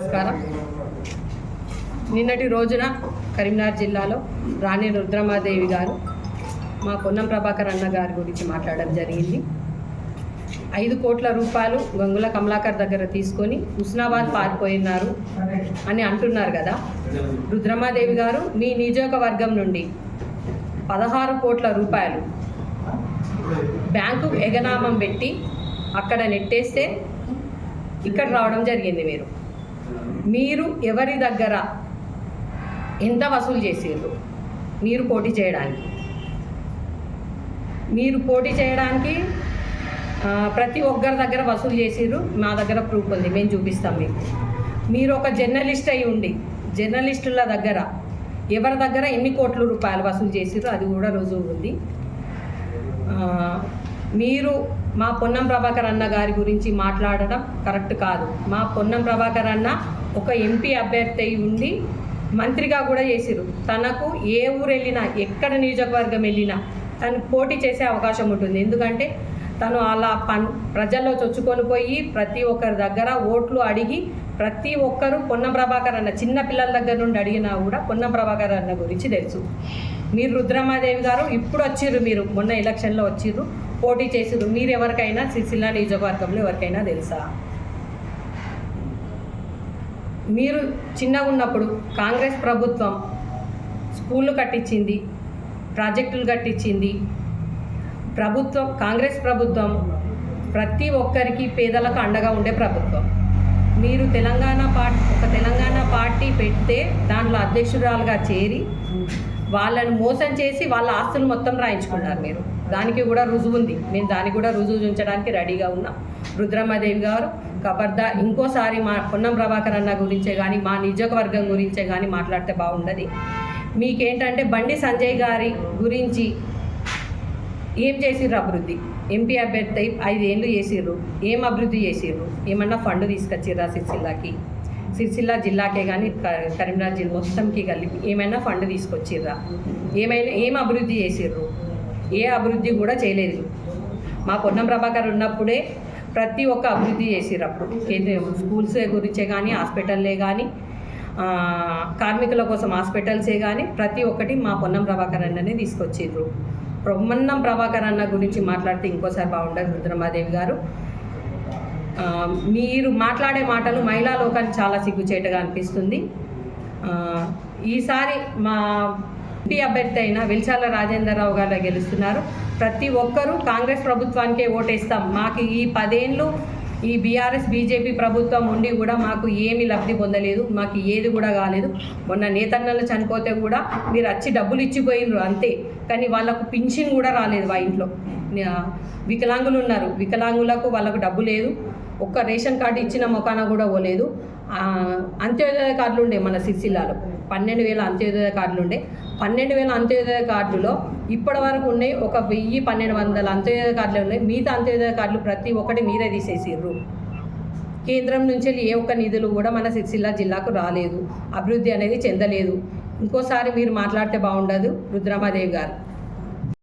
నమస్కారం. నిన్నటి రోజున కరీంనగర్ జిల్లాలో రాణి రుద్రమాదేవి గారు మా పొన్నం ప్రభాకర్ అన్న గారి గురించి మాట్లాడడం జరిగింది. ఐదు కోట్ల రూపాయలు గంగుల కమలాకర్ దగ్గర తీసుకొని హుస్నాబాద్ పారిపోయినారు అని అంటున్నారు కదా. రుద్రమాదేవి గారు మీ నియోజకవర్గం నుండి పదహారు కోట్ల రూపాయలు బ్యాంకు ఎగనామం పెట్టి అక్కడ నెట్టేస్తే ఇక్కడ రావడం జరిగింది మీరు. మీరు ఎవరి దగ్గర ఎంత వసూలు చేసారు మీరు పోటీ చేయడానికి. మీరు పోటీ చేయడానికి ప్రతి ఒక్కరి దగ్గర వసూలు చేసిర్రు. మా దగ్గర ప్రూఫ్ ఉంది. మేము చూపిస్తాం మీకు. మీరు ఒక జర్నలిస్ట్ అయి ఉండి జర్నలిస్టుల దగ్గర ఎవరి దగ్గర ఎన్ని కోట్ల రూపాయలు వసూలు చేసిర్రు అది కూడా రుజువు ఉంది. మీరు మా పొన్నం ప్రభాకర్ అన్న గారి గురించి మాట్లాడడం కరెక్ట్ కాదు. మా పొన్నం ప్రభాకర్ అన్న ఒక ఎంపీ అభ్యర్థి అయి ఉండి మంత్రిగా కూడా చేసిరు తనకు ఏ ఊరు వెళ్ళినా ఎక్కడ నియోజకవర్గం వెళ్ళినా తను పోటీ చేసే అవకాశం ఉంటుంది. ఎందుకంటే తను అలా పన్ ప్రజల్లో చొచ్చుకొని పోయి ప్రతి ఒక్కరి దగ్గర ఓట్లు అడిగి ప్రతి ఒక్కరు పొన్నం ప్రభాకర్ అన్న చిన్న పిల్లల దగ్గర నుండి అడిగినా కూడా పొన్నం ప్రభాకర్ అన్న గురించి తెలుసు. మీరు రుద్రమాదేవి గారు ఇప్పుడు వచ్చిర్రు మీరు మొన్న ఎలక్షన్లో వచ్చిర్రు. పోటీ చేసారు మీరు ఎవరికైనా సిరిసిల్ల నియోజకవర్గంలో ఎవరికైనా తెలుసా? మీరు చిన్నగా ఉన్నప్పుడు కాంగ్రెస్ ప్రభుత్వం స్కూళ్ళు కట్టించింది ప్రాజెక్టులు కట్టించింది. ప్రభుత్వం కాంగ్రెస్ ప్రభుత్వం ప్రతి ఒక్కరికి పేదలకు అండగా ఉండే ప్రభుత్వం. మీరు తెలంగాణ పార్టీ ఒక తెలంగాణ పార్టీ పెడితే దాంట్లో అధ్యక్షురాలుగా చేరి వాళ్ళను మోసం చేసి వాళ్ళ ఆస్తులు మొత్తం రాయించుకున్నారు మీరు. దానికి కూడా రుజువు ఉంది. మేము దానికి కూడా రుజువు ఉంచడానికి రెడీగా ఉన్నాం. రుద్రమ్మదేవి గారు కబర్దా ఇంకోసారి మా పొన్నం ప్రభాకర్ అన్న గురించే కానీ మా నియోజకవర్గం గురించే కానీ మాట్లాడితే బాగుండదు. మీకేంటంటే బండి సంజయ్ గారి గురించి ఏం చేసిర్రు అభివృద్ధి? ఎంపీ అభ్యర్థి ఐదేళ్ళు చేసిర్రు. ఏం అభివృద్ధి చేసిర్రు? ఏమన్నా ఫండ్ తీసుకొచ్చిర్రా సిరిసిల్లాకి? సిరిసిల్ల జిల్లాకే కానీ కరీంనగర్ జిల్లా మొత్తంకి కలిపి ఏమైనా ఫండ్ తీసుకొచ్చిర్రా? ఏమైనా ఏం అభివృద్ధి చేసిర్రు? ఏ అభివృద్ధి కూడా చేయలేదు. మా పొన్నం ప్రభాకర్ ఉన్నప్పుడే ప్రతి ఒక్క అభివృద్ధి చేసిర్రు అప్పుడు. కేంద్ర స్కూల్స్ గురించే కానీ హాస్పిటల్లే కానీ కార్మికుల కోసం హాస్పిటల్సే కానీ ప్రతి ఒక్కటి మా పొన్నం ప్రభాకర్ అన్ననే తీసుకొచ్చిర్రు. బ్రహ్మన్నం ప్రభాకర్ అన్న గురించి మాట్లాడితే ఇంకోసారి బాగుండదు రుద్రమాదేవి గారు. మీరు మాట్లాడే మాటలు మహిళా లోకానికి చాలా సిగ్గుచేటగా అనిపిస్తుంది. ఈసారి మా ఎంపీ అభ్యర్థి అయిన విల్చాల రాజేంద్రరావు గారు గెలుస్తున్నారు. ప్రతి ఒక్కరూ కాంగ్రెస్ ప్రభుత్వానికే ఓటేస్తాం. మాకు ఈ పదేళ్ళు ఈ బీఆర్ఎస్ బీజేపీ ప్రభుత్వం ఉండి కూడా మాకు ఏమీ లబ్ధి పొందలేదు. మాకు ఏది కూడా కాలేదు. మొన్న నేతన్నలు చనిపోతే కూడా మీరు వచ్చి డబ్బులు ఇచ్చిపోయినారు అంతే. కానీ వాళ్ళకు పింఛన్ కూడా రాలేదు మా ఇంట్లో. వికలాంగులు ఉన్నారు. వికలాంగులకు వాళ్ళకు డబ్బు లేదు. ఒక్క రేషన్ కార్డు ఇచ్చిన మొకాన కూడా పోలేదు. అంత్యోదయ కార్డులు ఉండే మన సిరిసిల్లాలో. పన్నెండు వేల అంత్యోదయ కార్డులు ఉండే పన్నెండు వేల అంత్యోదయ కార్డులో ఇప్పటి వరకు ఉన్నాయి ఒక వెయ్యి పన్నెండు వందల అంత్యోదయ కార్డులు ఉన్నాయి. మిగతా అంత్యోదయ కార్డులు ప్రతి ఒక్కటి మీరే తీసేసిర్రు. కేంద్రం నుంచి ఏ ఒక్క నిధులు కూడా మన సిరిసిల్ల జిల్లాకు రాలేదు. అభివృద్ధి అనేది చెందలేదు. ఇంకోసారి మీరు మాట్లాడితే బాగుండదు. రుద్రమాదేవి గారు.